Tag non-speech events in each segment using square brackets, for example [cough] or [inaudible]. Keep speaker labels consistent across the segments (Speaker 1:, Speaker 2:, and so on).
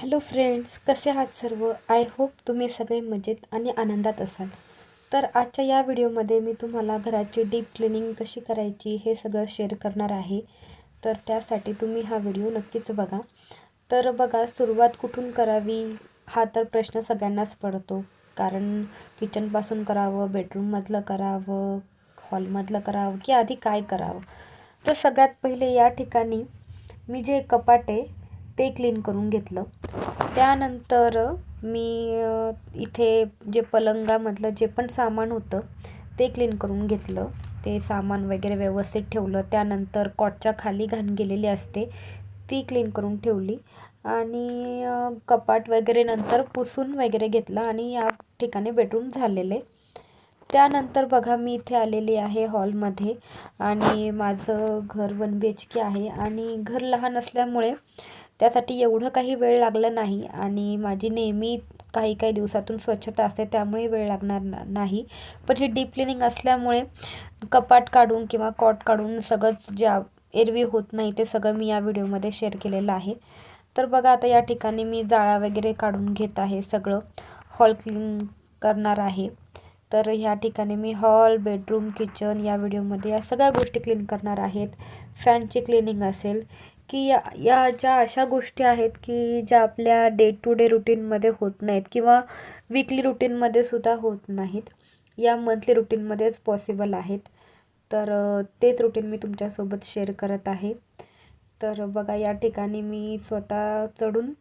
Speaker 1: Hello friends कसे आहात सर्व? आय होप तुम्ही सगळे मजेत आणि आनंदात असाल. तर आजच्या या व्हिडिओमध्ये मी तुम्हाला घराची डीप क्लिनिंग कशी करायची हे सगळं शेअर करणार आहे. तर त्यासाठी तुम्ही हा व्हिडिओ नक्कीच बघा. तर बघा सुरुवात कुठून करावी हा तर प्रश्न सगळ्यांनाच पडतो. कारण किचनपासून करावं बेडरूममधलं करावं हॉलमधलं करावं की आधी काय करावं? तर सगळ्यात पहिले या ठिकाणी मी जे कपाट आहे ते क्लीन करून घेतलं. त्यानंतर मी इथे जे पलंगामधलं जे पण सामान होतं ते क्लीन करून घेतलं. ते सामान वगैरे व्यवस्थित ठेवलं. त्यानंतर कॉटच्या खाली घाण गेलेली असते ती क्लीन करून ठेवली. आणि कपाट वगैरे नंतर पुसून वगैरे घेतलं आणि या ठिकाणी बेडरूम झालेले. त्यानंतर बघा मी इथे आलेली आहे हॉलमध्ये आणि माझं घर वन बी एच के आहे. आणि घर लहान असल्यामुळे त्यासाठी एवढं काही वेळ लागला नाही आणि माझी नेहमी काही काही दिवसातून स्वच्छता असते त्यामुळे वेळ लागणार नाही. पण ही डीप क्लिनिंग असल्यामुळे कपाट काढून किंवा कॉट काढून सगळंच ज्या एरवी होत नाही ते सगळं मी या व्हिडिओमध्ये शेअर केलेलं आहे. तर बघा आता या ठिकाणी मी जाळा वगैरे काढून घेत आहे सगळं. हॉल क्लीन करणार आहे. तर ह्या ठिकाणी मी हॉल बेडरूम किचन या व्हिडिओमध्ये या सगळ्या गोष्टी क्लीन करणार आहेत. फॅनची क्लिनिंग असेल की या या ज्या अशा गोष्टी आहेत की ज्या आपल्या डे टू डे रुटीनमध्ये होत नाहीत किंवा विकली रुटीनमध्ये सुद्धा होत नाहीत. या मंथली रुटीनमध्येच पॉसिबल आहेत. तर तेच रुटीन मी तुमच्यासोबत शेअर करत आहे. तर बघा या ठिकाणी मी स्वतः चढून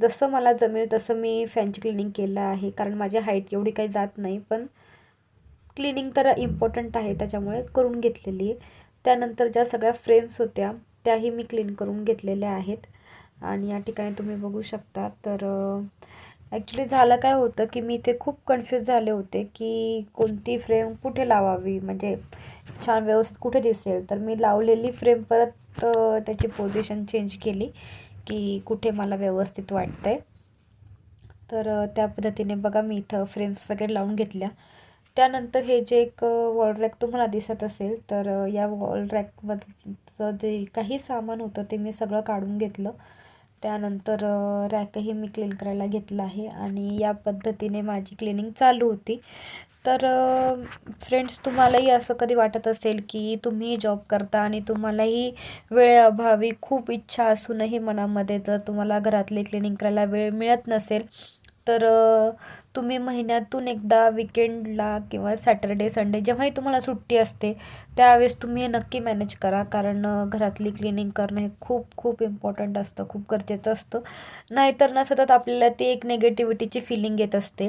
Speaker 1: जसं मला जमेल तसं मी फॅनची क्लिनिंग केलं आहे. कारण माझी हाईट एवढी काही जात नाही पण क्लिनिंग तर इम्पॉर्टंट आहे त्याच्यामुळे करून घेतलेली आहे. त्यानंतर ज्या सगळ्या फ्रेम्स होत्या त्याही मी क्लीन करून घेतलेल्या आहेत. आणि या ठिकाणी तुम्ही बघू शकता तर ॲक्च्युली झालं काय होतं की मी इथे खूप कन्फ्यूज झाले होते की कोणती फ्रेम कुठे लावावी? म्हणजे छान व्यवस्थित कुठे दिसेल? तर मी लावलेली फ्रेम परत त्याची पोझिशन चेंज केली की कुठे मला व्यवस्थित वाटतंय. तर त्या पद्धतीने बघा मी इथं फ्रेम्स वगैरे लावून घेतल्या. त्यानंतर हे जे एक वॉल रॅक तुम्हाला दिसत असेल तर या वॉल रॅकमधचं जे काही सामान होतं ते मी सगळं काढून घेतलं. त्यानंतर रॅकही मी क्लीन करायला घेतलं आहे आणि या पद्धतीने माझी क्लिनिंग चालू होती. तर फ्रेंड्स तुम्हालाही असं कधी वाटत असेल की तुम्ही जॉब करता आणि तुम्हालाही वेळेअभावी खूप इच्छा असूनही मनामध्ये जर तुम्हाला घरातले क्लिनिंग करायला वेळ मिळत नसेल तर तुम्ही महिन्यातून एकदा विकेंडला किंवा सॅटर्डे संडे जेव्हाही तुम्हाला सुट्टी असते त्यावेळेस तुम्ही हे नक्की मॅनेज करा. कारण घरातली क्लिनिंग करणं हे खूप खूप इम्पॉर्टंट असतं खूप गरजेचं असतं. नाहीतर ना सतत आपल्याला ती एक निगेटिव्हिटीची फिलिंग येत असते.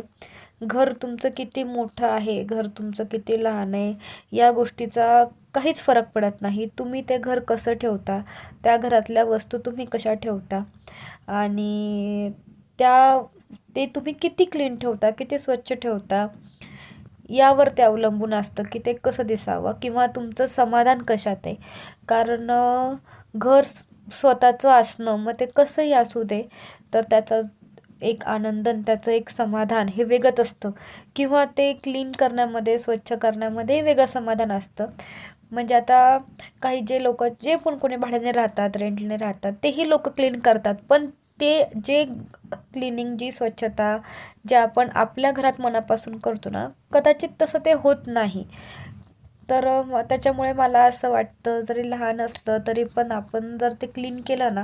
Speaker 1: घर तुमचं किती मोठं आहे घर तुमचं किती लहान आहे या गोष्टीचा काहीच फरक पडत नाही. तुम्ही ते घर कसं ठेवता त्या घरातल्या वस्तू तुम्ही कशा ठेवता? आणि त्या ते तुम्ही किती क्लीन ठेवता किती स्वच्छ ठेवता यावर ते अवलंबून असतं की ते कसं दिसावं किंवा तुमचं समाधान कशात आहे. कारण घर स्वतःचं असणं मग ते कसंही असू दे तर त्याचा एक आनंद आणि त्याचं एक समाधान हे वेगळंच असतं. किंवा ते क्लीन करण्यामध्ये स्वच्छ करण्यामध्ये वेगळं समाधान असतं. म्हणजे आता काही जे लोक जे पण कोणी भाड्याने राहतात रेंटने राहतात तेही लोक क्लीन करतात. पण ते जे क्लिनिंग जी स्वच्छता जे आपण आपल्या घरात मनापासून करतो ना कदाचित तसं ते होत नाही. तर त्याच्यामुळे मला असं वाटतं जरी लहान असलं तरी पण आपण जर ते क्लीन केलं ना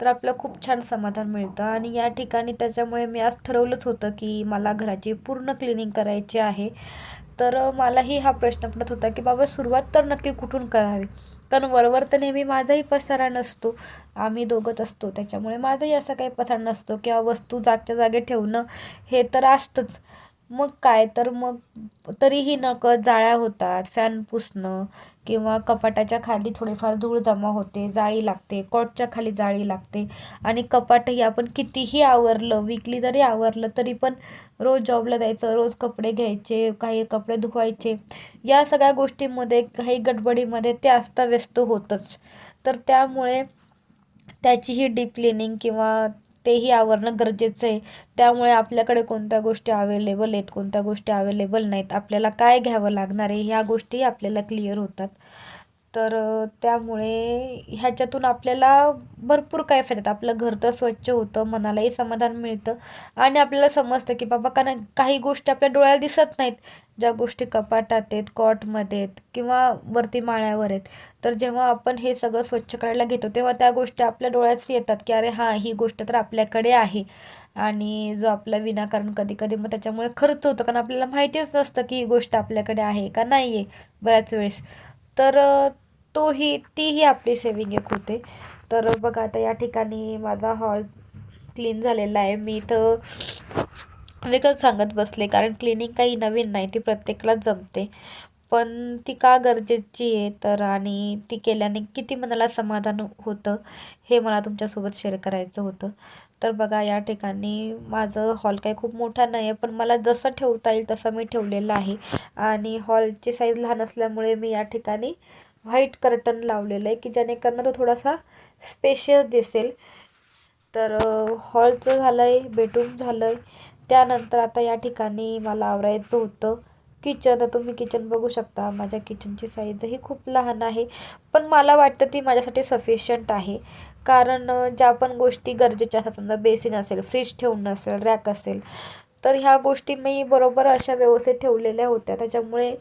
Speaker 1: तर आपलं खूप छान समाधान मिळतं. आणि या ठिकाणी त्याच्यामुळे मी आज ठरवलंच होतं की मला घराची पूर्ण क्लिनिंग करायची आहे. तर मलाही हा प्रश्न पडत होता की बाबा सुरुवात तर नक्की कुठून करावी? कारण वरवर तर नेहमी माझाही पसारा नसतो. आम्ही दोघंच असतो. त्याच्यामुळे माझाही असा काही पसारा नसतो किंवा वस्तू जागच्या जागी ठेवणं हे तर असतंच. मग काय? तर मग तरीही नकळत जाळ्या होतात फॅन पुसणं किंवा कपाटाच्या खाली थोडीफार धूळ जमा होते जाळी लागते कॉटच्या खाली जाळी लागते आणि कपाटही आपण कितीही आवरलं विकली जरी आवरलं तरी पण रोज जॉबला जायचं रोज कपडे घ्यायचे काही कपडे धुवायचे या सगळ्या गोष्टींमध्ये काही गडबडीमध्ये ते अस्ताव्यस्त होतंच. तर त्यामुळे त्याचीही डीप क्लिनिंग किंवा तेही आवरणं गरजेचं आहे. त्यामुळे आपल्याकडे कोणत्या गोष्टी अवेलेबल आहेत कोणत्या गोष्टी अवेलेबल नाहीत आपल्याला काय घ्यावं लागणार आहे ह्या गोष्टी आपल्याला क्लिअर होतात. तर त्यामुळे ह्याच्यातून आपल्याला भरपूर काय फायदा आपलं घर तर स्वच्छ होतं मनालाही समाधान मिळतं आणि आपल्याला समजतं की बाबा कारण काही गोष्टी आपल्या डोळ्याला दिसत नाहीत. ज्या गोष्टी कपाटात आहेत कॉटमध्ये आहेत किंवा वरती माळ्यावर आहेत. तर जेव्हा आपण हे सगळं स्वच्छ करायला घेतो तेव्हा त्या गोष्टी आपल्या डोळ्यात येतात की अरे हां ही गोष्ट तर आपल्याकडे आहे. आणि जो आपला विनाकारण कधी कधी मग त्याच्यामुळे खर्च होतो. कारण आपल्याला माहितीच नसतं की ही गोष्ट आपल्याकडे आहे का नाही आहे बऱ्याच वेळेस. तर तोही तीही आपली सेविंग एक होते. तर बघा आता या ठिकाणी माझा हॉल क्लीन झालेला आहे. मी तर वेगळंच सांगत बसले कारण क्लिनिंग काही नवीन नाही ती प्रत्येकालाच जमते. पण ती का गरजेची आहे? तर आणि ती केल्याने किती मनाला समाधान होतं हे मला तुमच्यासोबत शेअर करायचं होतं. तर बघा या ठिकाणी माझं हॉल काही खूप मोठा नाही आहे पण मला जसं ठेवता येईल तसं मी ठेवलेलं आहे. आणि हॉलची साईज लहान असल्यामुळे मी या ठिकाणी व्हाईट कर्टन लावलेलं आहे की जेणेकरून तो थोडासा स्पेशियस दिसेल. तर हॉलचं झालं आहे बेडरूम झालं आहे त्यानंतर आता या ठिकाणी मला आवरायचं होतं. किचन तर तुम्ही किचन बघू शकता. माझ्या किचनची साईजही खूप लहान आहे पण मला वाटतं ती माझ्यासाठी सफिशियंट आहे. कारण ज्या पण गोष्टी गरजेच्या असतात समजा बेसिन असेल फ्रीज ठेवणं असेल रॅक असेल तर ह्या गोष्टी मी बरोबर अशा व्यवस्थित ठेवलेल्या होत्या. त्याच्यामुळे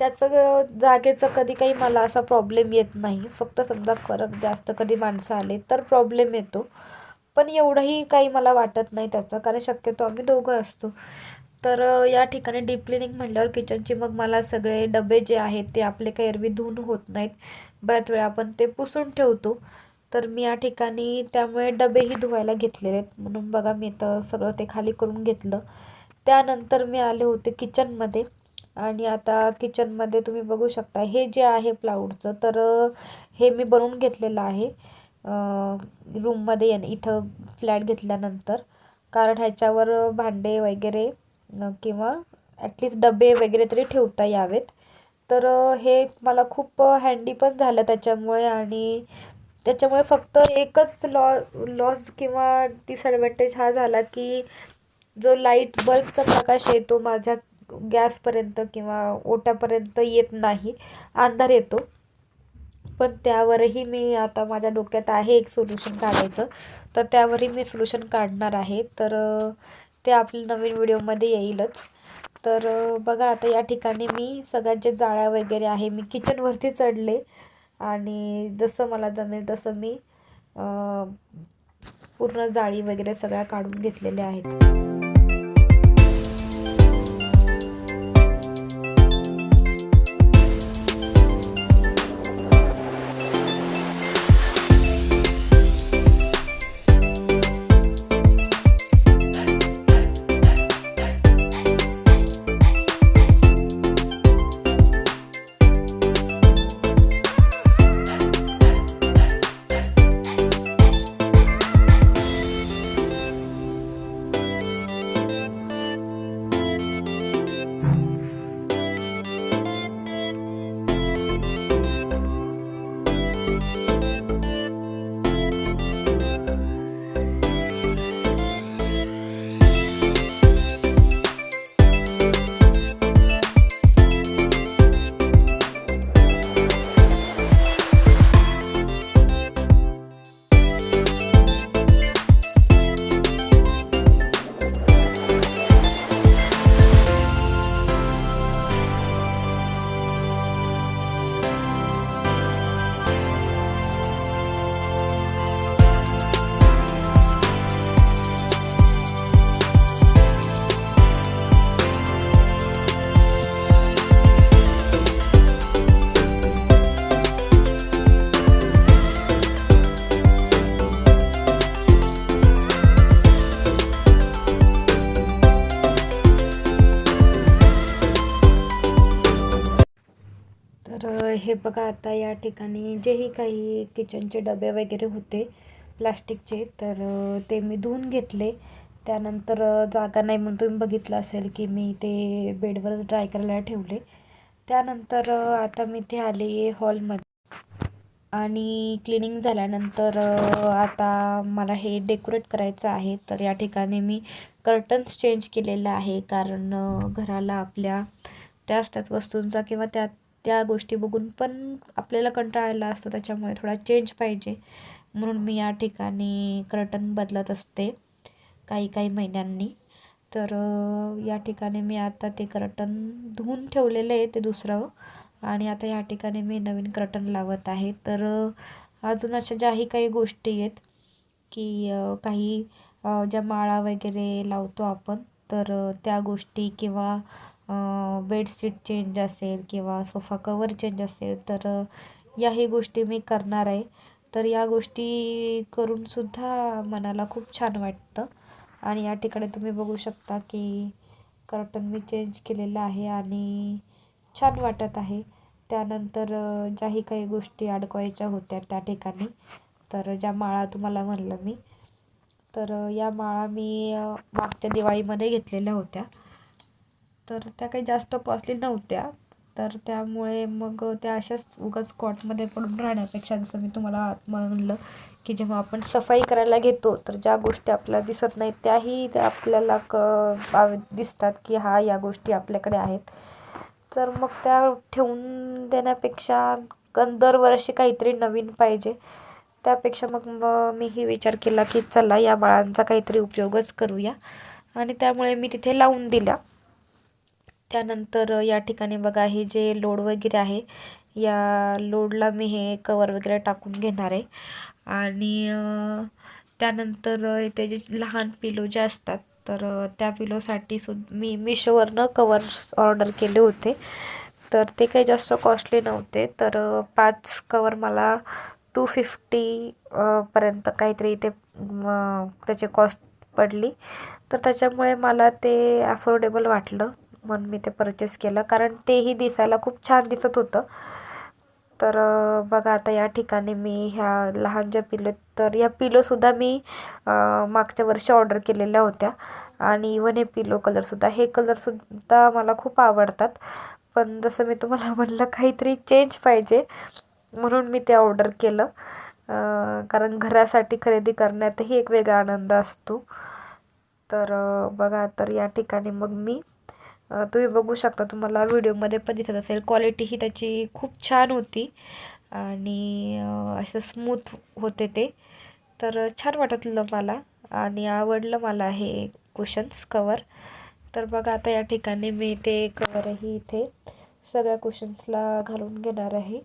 Speaker 1: त्याचं जागेचं कधी काही मला असा प्रॉब्लेम येत नाही. फक्त समजा फरक जास्त कधी माणसं आले तर प्रॉब्लेम येतो. पण एवढंही काही मला वाटत नाही त्याचं कारण शक्यतो आम्ही दोघं असतो. तर या ठिकाणी डीप क्लिनिंग म्हणल्यावर किचनची मग मला सगळे डबे जे आहेत ते आपले काही एरवी धुवून होत नाहीत. बऱ्याच वेळा आपण ते पुसून ठेवतो. तर मी या ठिकाणी त्यामुळे डबेही धुवायला घेतलेले आहेत. म्हणून बघा मी तर सगळं ते खाली करून घेतलं. त्यानंतर मी आले होते किचनमध्ये आणि आता किचनमध्ये तुम्ही बघू शकता हे जे आहे प्लाऊडचं तर हे मी बनवून घेतलेलं आहे. रूममध्ये येणं इथं फ्लॅट घेतल्यानंतर. कारण ह्याच्यावर भांडे वगैरे किंवा ॲटलीस्ट डबे वगैरे तरी ठेवता यावेत. तर हे मला खूप हँडी पण झालं त्याच्यामुळे आणि त्याच्यामुळे फक्त एकच लॉ लॉस किंवा डिसॲडव्हान्टेज हा झाला की जो लाइट बल्बचा प्रकाश येतो माझ्या गॅसपर्यंत किंवा ओट्यापर्यंत येत नाही अंधार येतो. पण त्यावरही मी आता माझ्या डोक्यात आहे एक सोल्युशन काढायचं. तर त्यावरही मी सोल्युशन काढणार आहे. तर ते आपल्या नवीन व्हिडिओमध्ये येईलच. तर बघा आता या ठिकाणी मी सगळ्यांचे जाळ्या वगैरे आहे मी किचनवरती चढले. आणि जसं मला जमेल तसं मी पूर्ण जाळी वगैरे सगळ्या काढून घेतलेल्या आहेत. हे बघा आता या ठिकाणी जेही काही किचनचे डबे वगैरे होते प्लास्टिकचे तर ते मी धुवून घेतले. त्यानंतर जागा नाही म्हणून तुम्ही बघितलं असेल की मी ते बेडवर ड्राय करायला ठेवले. त्यानंतर आता मी ते आले हॉलमध्ये. आणि क्लिनिंग झाल्यानंतर आता मला हे डेकोरेट करायचं आहे. तर या ठिकाणी मी कर्टन्स चेंज केलेलं आहे. कारण घराला आपल्या त्याच त्याच वस्तूंचा किंवा त्या त्या गोष्टी बघून पण आपल्याला कंटाळा आला असतो त्याच्यामुळे थोडा चेंज पाहिजे. म्हणून मी या ठिकाणी कर्टन बदलत असते काही काही महिन्यांनी. तर या ठिकाणी मी आता ते कर्टन धुवून ठेवलेलं आहे ते दुसरं आणि आता या ठिकाणी मी नवीन कर्टन लावत आहे. तर अजून अशा ज्याही काही गोष्टी आहेत की काही ज्या माळा वगैरे लावतो आपण तर त्या गोष्टी किंवा बेडशीट चेंज असेल किंवा सोफा कवर चेंज असेल तर याही गोष्टी मी करणार आहे. तर या गोष्टी करूनसुद्धा मनाला खूप छान वाटतं. आणि या ठिकाणी तुम्ही बघू शकता की कर्टन मी चेंज केलेलं आहे आणि छान वाटत आहे. त्यानंतर ज्याही काही गोष्टी अडकवायच्या होत्या त्या ठिकाणी तर ज्या माळा तुम्हाला म्हणलं मी तर या माळा मी मागच्या दिवाळीमध्ये घेतलेल्या होत्या. तर त्या काही जास्त कॉस्टली नव्हत्या. तर त्यामुळे मग त्या अशाच उगाच स्कॉटमध्ये पडून राहण्यापेक्षा जसं मी तुम्हाला म्हणलं की जेव्हा आपण सफाई करायला घेतो तर ज्या गोष्टी आपल्याला दिसत नाहीत त्याही त्या आपल्याला क दिसतात की हा या गोष्टी आपल्याकडे आहेत. तर मग त्या ठेवून देण्यापेक्षा दरवर्षी काहीतरी नवीन पाहिजे. त्यापेक्षा मग मीही विचार केला की चला या बाळांचा काहीतरी उपयोगच करूया. आणि त्यामुळे मी तिथे लावून दिल्या. त्यानंतर या ठिकाणी बघा हे जे लोड वगैरे आहे या लोडला मी हे कवर वगैरे टाकून घेणार आहे. आणि त्यानंतर इथे जे लहान पिलो जे असतात तर त्या पिलोसाठी सु मी मिशोवरनं कवर्स ऑर्डर केले होते. तर ते काही जास्त कॉस्टली नव्हते तर पाच कवर मला टू फिफ्टी पर्यंत काहीतरी ते त्याची कॉस्ट पडली. तर त्याच्यामुळे मला ते अफोर्डेबल वाटलं. म्हणून मी ते परचेस केलं. कारण तेही दिसायला खूप छान दिसत होतं. तर बघा आता या ठिकाणी मी ह्या लहान ज्या पिलो तर या पिलोसुद्धा मी मागच्या वर्षी ऑर्डर केलेल्या होत्या. आणि इवन हे पिलो कलरसुद्धा हे कलरसुद्धा मला खूप आवडतात. पण जसं मी तुम्हाला [laughs] म्हटलं काहीतरी चेंज पाहिजे. म्हणून मी ते ऑर्डर केलं. कारण घरासाठी खरेदी करण्यातही एक वेगळा आनंद असतो. तर बघा तर या ठिकाणी मग मी तुम्ही बघू शकता तुम्हाला व्हिडिओमध्ये पण दिसत असेल. क्वालिटी ही त्याची खूप छान होती. आणि असं स्मूथ होते ते. तर छान वाटतलं मला आणि आवडलं मला हे कुशन्स कवर तर बघा आता या ठिकाणी मी ते कवरही इथे सगळ्या कुशन्सला घालून घेणार आहे.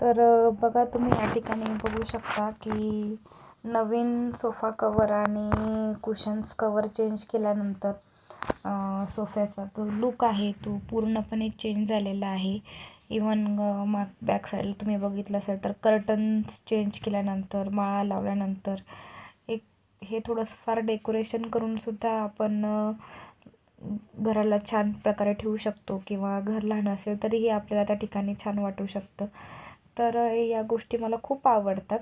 Speaker 1: तर बघा तुम्ही या ठिकाणी बघू शकता की नवीन सोफा कवर आणि कुशन्स कवर चेंज केल्यानंतर सोफ्याचा जो लुक आहे तो पूर्णपणे चेंज झालेला आहे. इवन माग बॅक साईडला तुम्ही बघितलं असेल तर कर्टन्स चेंज केल्यानंतर माळा लावल्यानंतर एक हे थोडंसं फार डेकोरेशन करूनसुद्धा आपण घराला छान प्रकारे ठेवू शकतो किंवा घर लहान असेल तरीही आपल्याला त्या ठिकाणी छान वाटू शकतं. तर या गोष्टी मला खूप आवडतात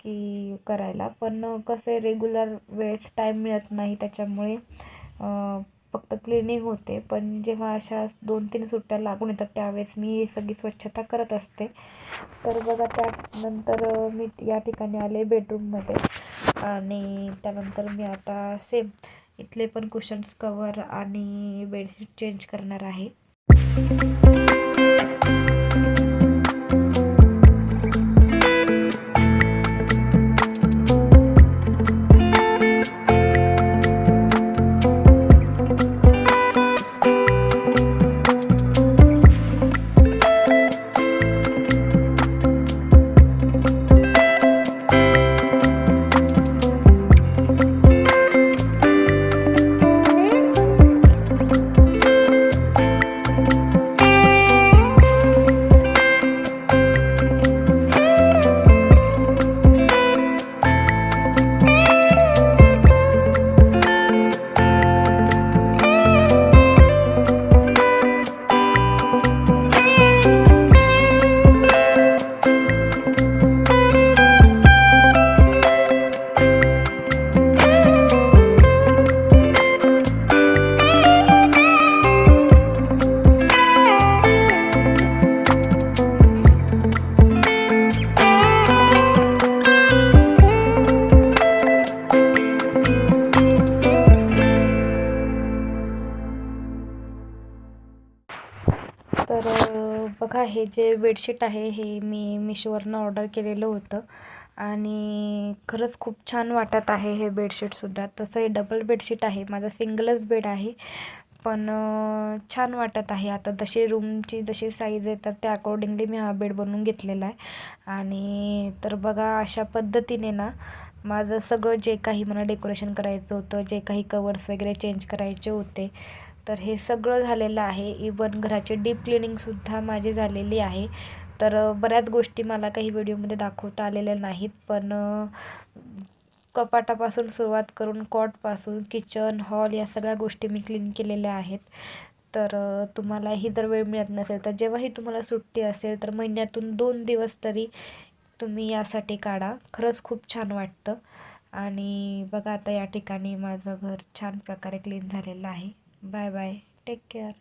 Speaker 1: की करायला. पण कसे रेग्युलर वेळेस टाईम मिळत नाही त्याच्यामुळे फक्त क्लिनिंग होते. पण जेव्हा अशा दोन तीन सुट्ट्या लागून येतात त्यावेळेस मी ही सगळी स्वच्छता करत असते. तर बघा त्यानंतर मी या ठिकाणी आले बेडरूममध्ये आणि त्यानंतर मी आता सेम इथले पण कुशन्स कवर आणि बेडशीट चेंज करणार आहे. बघा हे जे बेडशीट आहे हे मी मिशोवरनं ऑर्डर केलेलं होतं. आणि खरंच खूप छान वाटत आहे हे बेडशीटसुद्धा तसं हे डबल बेडशीट आहे. माझा सिंगलच बेड आहे. पण छान वाटत आहे. आता जशी रूमची जशी साईज आहे तर त्या अकॉर्डिंगली मी हा बेड बनवून घेतलेला आहे. आणि तर बघा अशा पद्धतीने ना माझं सगळं जे काही मला डेकोरेशन करायचं होतं जे काही कवर्स वगैरे चेंज करायचे होते तर हे सगळं झालेलं आहे. इवन घराचे डीप क्लिनिंगसुद्धा माझी झालेली आहे. तर बऱ्याच गोष्टी मला काही व्हिडिओमध्ये दाखवता आलेल्या नाहीत पण कपाटापासून सुरुवात करून कॉटपासून किचन हॉल या सगळ्या गोष्टी मी क्लीन केलेल्या आहेत. तर तुम्हालाही जर वेळ मिळत नसेल तर जेव्हाही तुम्हाला सुट्टी असेल तर महिन्यातून दोन दिवस तरी तुम्ही यासाठी काढा. खरंच खूप छान वाटतं. आणि बघा आता या ठिकाणी माझं घर छान प्रकारे क्लीन झालेलं आहे. Bye bye. Take care.